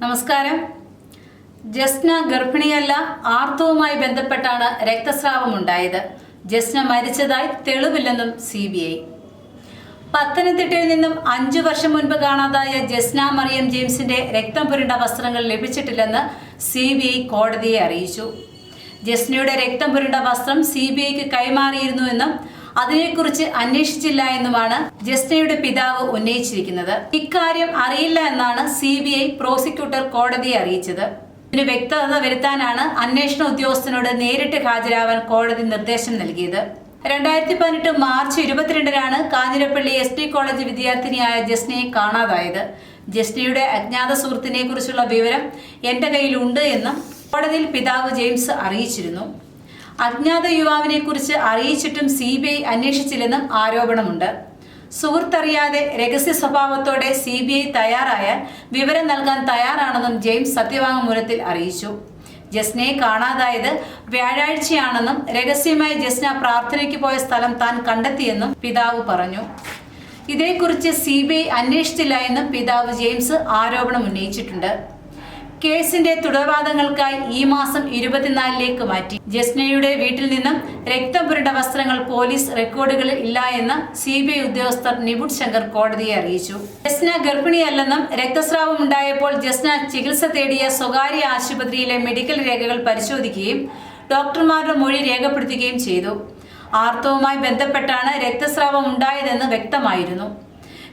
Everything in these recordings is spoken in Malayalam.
നമസ്കാരം. ജസ്ന ഗർഭിണിയല്ല ആർത്തവുമായി ബന്ധപ്പെട്ടാണ് രക്തസ്രാവം ഉണ്ടായത് ജസ്ന മരിച്ചതായി തെളിവില്ലെന്നും സി ബി ഐ. പത്തനംതിട്ടയിൽ നിന്നും അഞ്ചു വർഷം മുൻപ് കാണാതായ ജസ്ന മറിയം ജെയിംസിന്റെ രക്തം പുരണ്ട വസ്ത്രങ്ങൾ ലഭിച്ചിട്ടില്ലെന്ന് സി ബി ഐ കോടതിയെ അറിയിച്ചു. ജസ്നയുടെ രക്തം പുരണ്ട വസ്ത്രം സി ബി ഐക്ക് കൈമാറിയിരുന്നുവെന്നും അതിനെക്കുറിച്ച് അന്വേഷിച്ചില്ല എന്നുമാണ് ജസ്നയുടെ പിതാവ് ഉന്നയിച്ചിരിക്കുന്നത്. ഇക്കാര്യം അറിയില്ല എന്നാണ് സി ബി ഐ പ്രോസിക്യൂട്ടർ കോടതിയെ അറിയിച്ചത്. ഇതിന് വ്യക്തത വരുത്താനാണ് അന്വേഷണ ഉദ്യോഗസ്ഥനോട് നേരിട്ട് ഹാജരാവാൻ കോടതി നിർദ്ദേശം നൽകിയത്. രണ്ടായിരത്തി പതിനെട്ട് മാർച്ച് ഇരുപത്തിരണ്ടിനാണ് കാഞ്ഞിരപ്പള്ളി എസ് ഡി കോളേജ് വിദ്യാർത്ഥിനിയായ ജസ്നയെ കാണാതായത്. ജസ്നയുടെ അജ്ഞാത സുഹൃത്തിനെ കുറിച്ചുള്ള വിവരം എന്റെ കയ്യിലുണ്ട് എന്നും കോടതിയിൽ പിതാവ് ജെയിംസ് അറിയിച്ചിരുന്നു. അജ്ഞാത യുവാവിനെ കുറിച്ച് അറിയിച്ചിട്ടും സി ബി ഐ അന്വേഷിച്ചില്ലെന്നും ആരോപണമുണ്ട്. സുഹൃത്തറിയാതെ രഹസ്യ സ്വഭാവത്തോടെ സി ബി ഐ തയ്യാറായാൽ വിവരം നൽകാൻ തയ്യാറാണെന്നും ജെയിംസ് സത്യവാങ്മൂലത്തിൽ അറിയിച്ചു. ജസ്നയെ കാണാതായത് വ്യാഴാഴ്ചയാണെന്നും രഹസ്യമായി ജസ്ന പ്രാർത്ഥനയ്ക്ക് പോയ സ്ഥലം താൻ കണ്ടെത്തിയെന്നും പിതാവ് പറഞ്ഞു. ഇതേക്കുറിച്ച് സി ബി ഐ അന്വേഷിച്ചില്ല എന്നും പിതാവ് ജെയിംസ് ആരോപണം ഉന്നയിച്ചിട്ടുണ്ട്. കേസിന്റെ തുടർവാദങ്ങൾക്കായി ഈ മാസം ഇരുപത്തിനാലിലേക്ക് മാറ്റി. ജസ്നയുടെ വീട്ടിൽ നിന്നും രക്തം പുരണ്ട വസ്ത്രങ്ങൾ പോലീസ് റെക്കോർഡുകളിൽ ഇല്ല എന്ന് സി ബി ഐ ഉദ്യോഗസ്ഥർ നിബുഡ് ശങ്കർ കോടതിയെ അറിയിച്ചു. ജസ്ന ഗർഭിണിയല്ലെന്നും രക്തസ്രാവം ഉണ്ടായപ്പോൾ ജസ്ന ചികിത്സ തേടിയ സ്വകാര്യ ആശുപത്രിയിലെ മെഡിക്കൽ രേഖകൾ പരിശോധിക്കുകയും ഡോക്ടർമാരുടെ മൊഴി രേഖപ്പെടുത്തുകയും ചെയ്തു. ആർത്തവുമായി ബന്ധപ്പെട്ടാണ് രക്തസ്രാവം ഉണ്ടായതെന്ന് വ്യക്തമായിരുന്നു.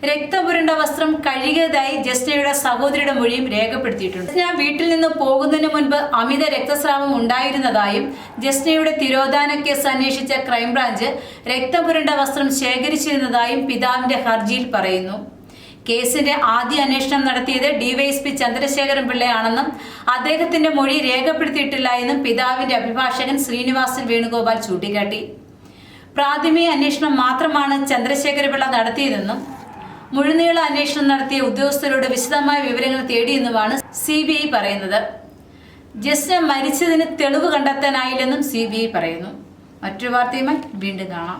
രക്തപുരണ്ട വസ്ത്രം കഴുകിയതായി ജസ്നയുടെ സഹോദരിയുടെ മൊഴിയും രേഖപ്പെടുത്തിയിട്ടുണ്ട്. ജസ്ന വീട്ടിൽ നിന്ന് പോകുന്നതിന് മുൻപ് അമിത രക്തസ്രാവം ഉണ്ടായിരുന്നതായും ജസ്നയുടെ തിരോധാന കേസ് അന്വേഷിച്ച ക്രൈംബ്രാഞ്ച് രക്തപുരണ്ട വസ്ത്രം ശേഖരിച്ചിരുന്നതായും പിതാവിന്റെ ഹർജിയിൽ പറയുന്നു. കേസിന്റെ ആദ്യ അന്വേഷണം നടത്തിയത് ഡിവൈഎസ്പി ചന്ദ്രശേഖരൻ പിള്ളയാണെന്നും അദ്ദേഹത്തിന്റെ മൊഴി രേഖപ്പെടുത്തിയിട്ടില്ല എന്നും പിതാവിന്റെ അഭിഭാഷകൻ ശ്രീനിവാസൻ വേണുഗോപാൽ ചൂണ്ടിക്കാട്ടി. പ്രാഥമിക അന്വേഷണം മാത്രമാണ് ചന്ദ്രശേഖര പിള്ള നടത്തിയതെന്നും മുഴുനീള അന്വേഷണം നടത്തിയ ഉദ്യോഗസ്ഥരോട് വിശദമായ വിവരങ്ങൾ തേടിയെന്നുമാണ് സി ബി ഐ പറയുന്നത്. ജസ്ന മരിച്ചതിന് തെളിവ് കണ്ടെത്താനായില്ലെന്നും സി ബി ഐ പറയുന്നു. മറ്റൊരു വാർത്തയുമായി വീണ്ടും കാണാം.